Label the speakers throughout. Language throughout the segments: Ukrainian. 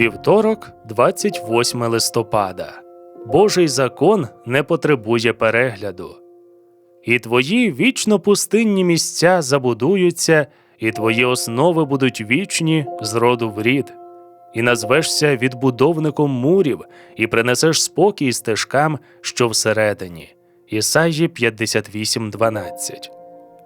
Speaker 1: Вівторок, 28 листопада. Божий закон не потребує перегляду. І твої вічно пустинні місця забудуються, і твої основи будуть вічні з роду в рід. І назвешся відбудовником мурів, і принесеш спокій стежкам, що всередині. Ісаї 58.12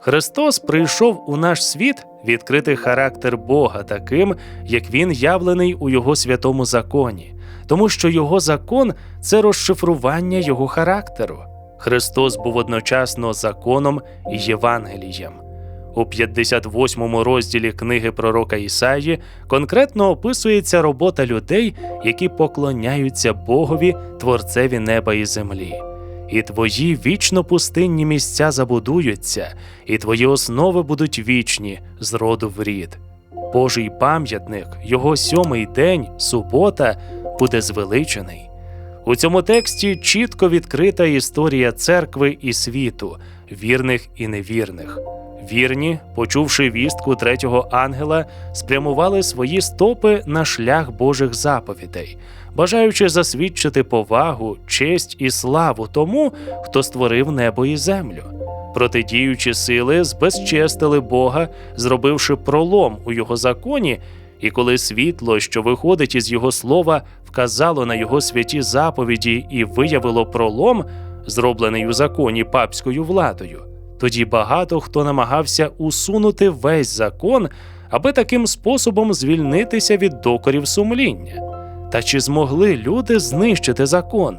Speaker 1: Христос прийшов у наш світ відкрити характер Бога таким, як він явлений у Його святому законі, тому що Його закон це розшифрування Його характеру. Христос був одночасно законом і Євангелієм. У 58 розділі книги пророка Ісаї конкретно описується робота людей, які поклоняються Богові, Творцеві неба і землі. І твої вічно пустинні місця забудуються, і твої основи будуть вічні з роду в рід. Божий пам'ятник, його сьомий день, субота, буде звеличений. У цьому тексті чітко відкрита історія церкви і світу, вірних і невірних. Вірні, почувши вістку третього ангела, спрямували свої стопи на шлях Божих заповідей, бажаючи засвідчити повагу, честь і славу тому, хто створив небо і землю. Протидіючі сили збезчестили Бога, зробивши пролом у його законі, і коли світло, що виходить із його слова, вказало на його святі заповіді і виявило пролом, зроблений у законі папською владою, тоді багато хто намагався усунути весь закон, аби таким способом звільнитися від докорів сумління. Та чи змогли люди знищити закон?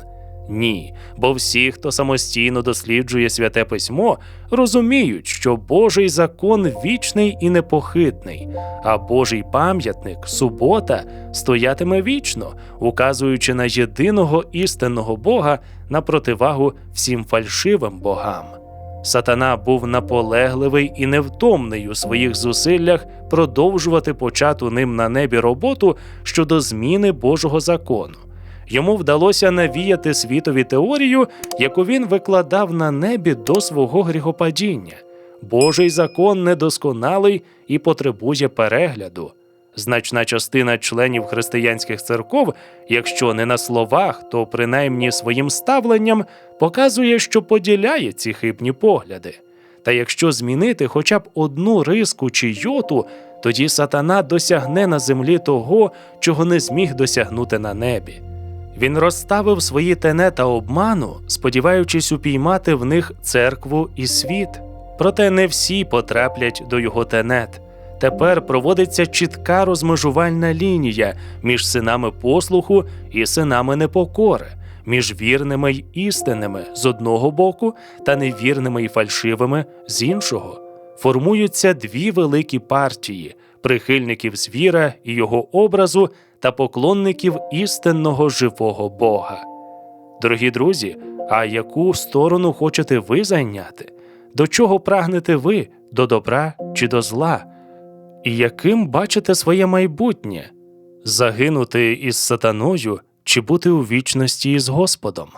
Speaker 1: Ні, бо всі, хто самостійно досліджує святе письмо, розуміють, що Божий закон вічний і непохитний, а Божий пам'ятник, субота, стоятиме вічно, указуючи на єдиного істинного Бога на противагу всім фальшивим богам. Сатана був наполегливий і невтомний у своїх зусиллях продовжувати почату ним на небі роботу щодо зміни Божого закону. Йому вдалося навіяти світові теорію, яку він викладав на небі до свого гріхопадіння. Божий закон недосконалий і потребує перегляду. Значна частина членів християнських церков, якщо не на словах, то принаймні своїм ставленням показує, що поділяє ці хибні погляди. Та якщо змінити хоча б одну риску чи йоту, тоді сатана досягне на землі того, чого не зміг досягнути на небі. Він розставив свої тенета обману, сподіваючись упіймати в них церкву і світ. Проте не всі потраплять до його тенет. Тепер проводиться чітка розмежувальна лінія між синами послуху і синами непокори, між вірними й істинними з одного боку та невірними й фальшивими з іншого. Формуються дві великі партії прихильників звіра і його образу та поклонників істинного живого Бога. Дорогі друзі, а яку сторону хочете ви зайняти? До чого прагнете ви до добра чи до зла? І яким бачите своє майбутнє загинути із сатаною чи бути у вічності із Господом?